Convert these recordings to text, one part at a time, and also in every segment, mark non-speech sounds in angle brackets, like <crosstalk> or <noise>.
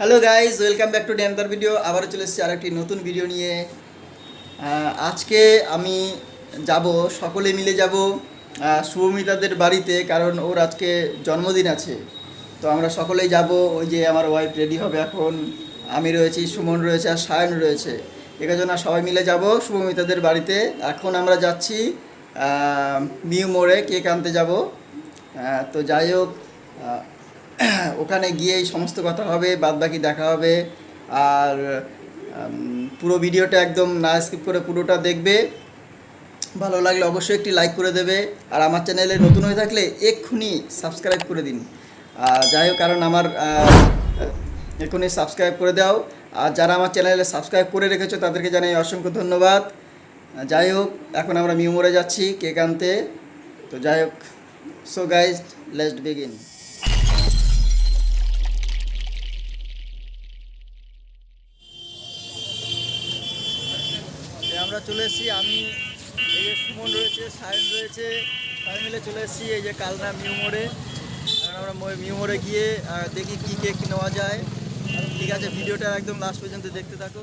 Hello guys welcome back to another video আবারও চলে এসেছি আরেকটি নতুন ভিডিও নিয়ে। আজকে আমি যাব, সকলে মিলে যাব শুভমিতাদের বাড়িতে, কারণ ওর আজকে জন্মদিন আছে। তো আমরা সকলেই যাব, ওই যে আমার ওয়াইফ রেডি হবে এখন, আমি রয়েছি, সুমন রয়েছে আর সায়ন রয়েছে। জন্য সবাই মিলে যাব শুভমিতাদের বাড়িতে। এখন আমরা যাচ্ছি মিউ মোড়ে কেক আনতে যাব। তো যাই হোক <clears throat> ওখানে গিয়েই সমস্ত কথা হবে বাদ বাকি দেখা হবে। আর পুরো ভিডিওটা একদম না স্কিপ করে পুরোটা দেখবে। ভালো লাগলে অবশ্যই একটি লাইক করে দেবে। আর আমার চ্যানেলে নতুন হয়ে থাকলে এক্ষুনি সাবস্ক্রাইব করে দিন। যাই হোক, কারণ আমার এক্ষুনি সাবস্ক্রাইব করে দাও। আর যারা আমার চ্যানেলে সাবস্ক্রাইব করে রেখেছো, তাদেরকে জানাই অসংখ্য ধন্যবাদ। যাই হোক, এখন আমরা মিউমোরে যাচ্ছি কেক আনতে তো যাই হোক সো গাইজ লেটস বিগিন চলে এসেছি আমি এই যে সুমন রয়েছে সায়ন রয়েছে সবাই মিলে চলে এসেছি এই যে কালনা মিউ মোড়ে আমরা মিউ মোড়ে গিয়ে দেখি কী কেক নেওয়া যায় ঠিক আছে ভিডিওটা একদম লাস্ট পর্যন্ত দেখতে থাকো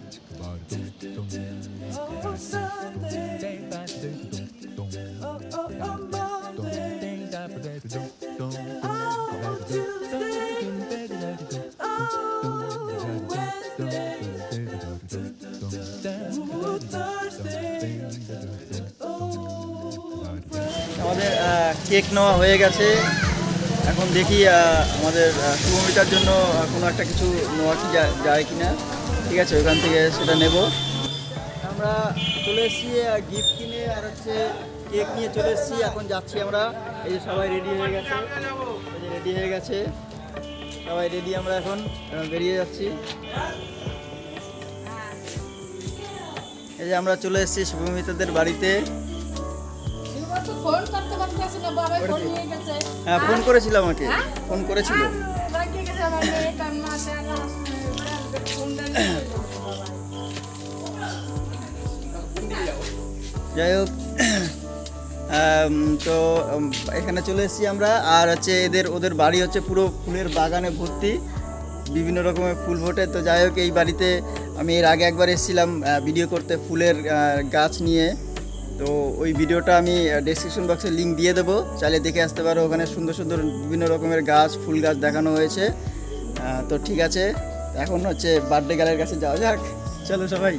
আমাদের কেক নেওয়া হয়ে গেছে। এখন দেখি আমাদের শুভমিতার জন্য কোনো একটা কিছু নেওয়া কি যায় কি না ঠিক আছে ওখান থেকে সেটা নেব। আমরা চলে এসেছি গিফট কিনে আর হচ্ছে কেক নিয়ে চলে এসেছি। এখন যাচ্ছি আমরা এই যে সবাই রেডি হয়ে গেছে। এই যে রেডি হয়ে গেছে। সবাই রেডি আমরা এখন বেরিয়ে যাচ্ছি। এই যে আমরা চলে এসেছি শুভমিতাদের বাড়িতে। ফোন করতে পারতেছে না বাবা ফোন নিয়ে গেছে। হ্যাঁ ফোন করেছিল আমাকে। হ্যাঁ? ফোন করেছিল। যাই হোক তো এখানে চলে এসেছি আমরা। আর হচ্ছে এদের, ওদের বাড়ি হচ্ছে পুরো ফুলের বাগানে ভর্তি, বিভিন্ন রকমের ফুল ফোটে। তো যাই হোক, এই বাড়িতে আমি এর আগে একবার এসেছিলাম ভিডিও করতে ফুলের গাছ নিয়ে। তো ওই ভিডিওটা আমি ডেসক্রিপশন বক্সে লিঙ্ক দিয়ে দেবো। চাইলে দেখে আসতে পারো, ওখানে সুন্দর সুন্দর বিভিন্ন রকমের গাছ, ফুল গাছ দেখানো হয়েছে। তো ঠিক আছে, এখন হচ্ছে বার্থডে গালের কাছে যাওয়া যাক। চলো সবাই।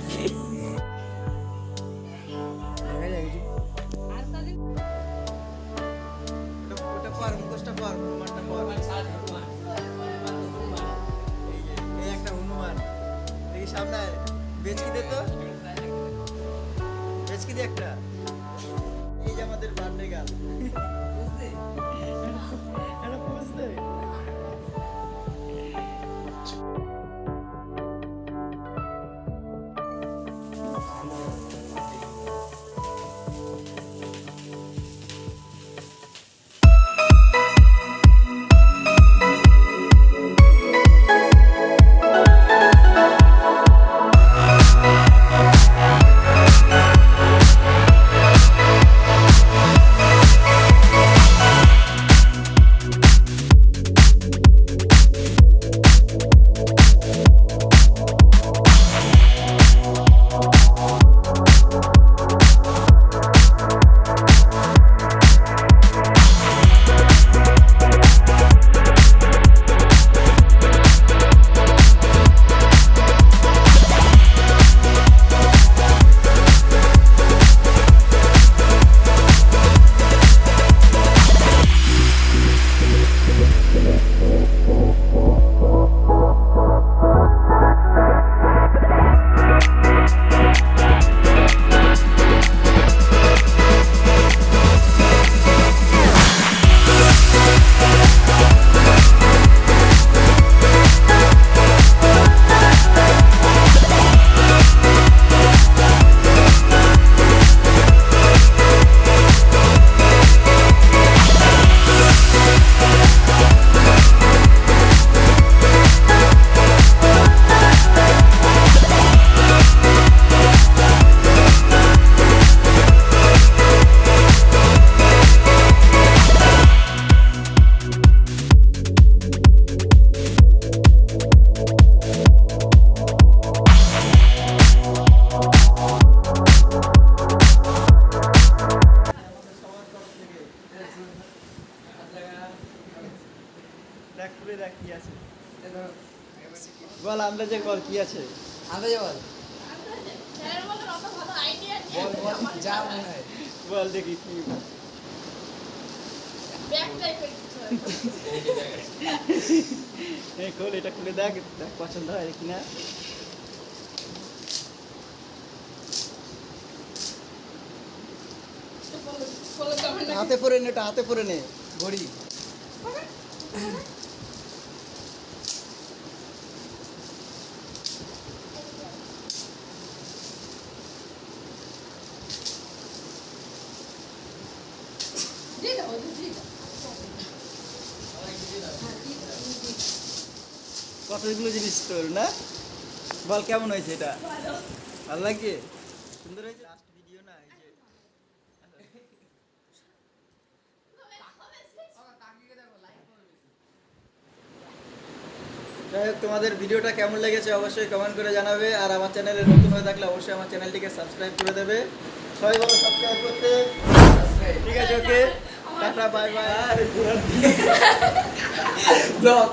দে একটা? এই যে আমাদের বার্থডে গাল এটা বুঝতে দেখ খুলে দেখ কি আছে। বল আমরা যে বল কি আছে? আদা বল। বল বল যা বল দেখি কি। খোল এটা খুলে দেখ দেখ পছন্দ হয় কিনা? হাতে পরে নে এটা হাতে পরে নে। ঘড়ি কতগুলো জিনিস তোর না? বল কেমন হয়েছে এটা? ভালো। লাগে সুন্দর হয়েছে? লাস্ট ভিডিও না এই যে। যাই হোক তোমাদের ভিডিওটা কেমন লেগেছে অবশ্যই কমেন্ট করে জানাবে। আর আমার চ্যানেলে নতুন হয়ে থাকলে অবশ্যই আমার চ্যানেলটিকে সাবস্ক্রাইব করে দেবে। সবাই বলো সাবস্ক্রাইব করতে। ঠিক আছে okay ta-ta bye bye vlog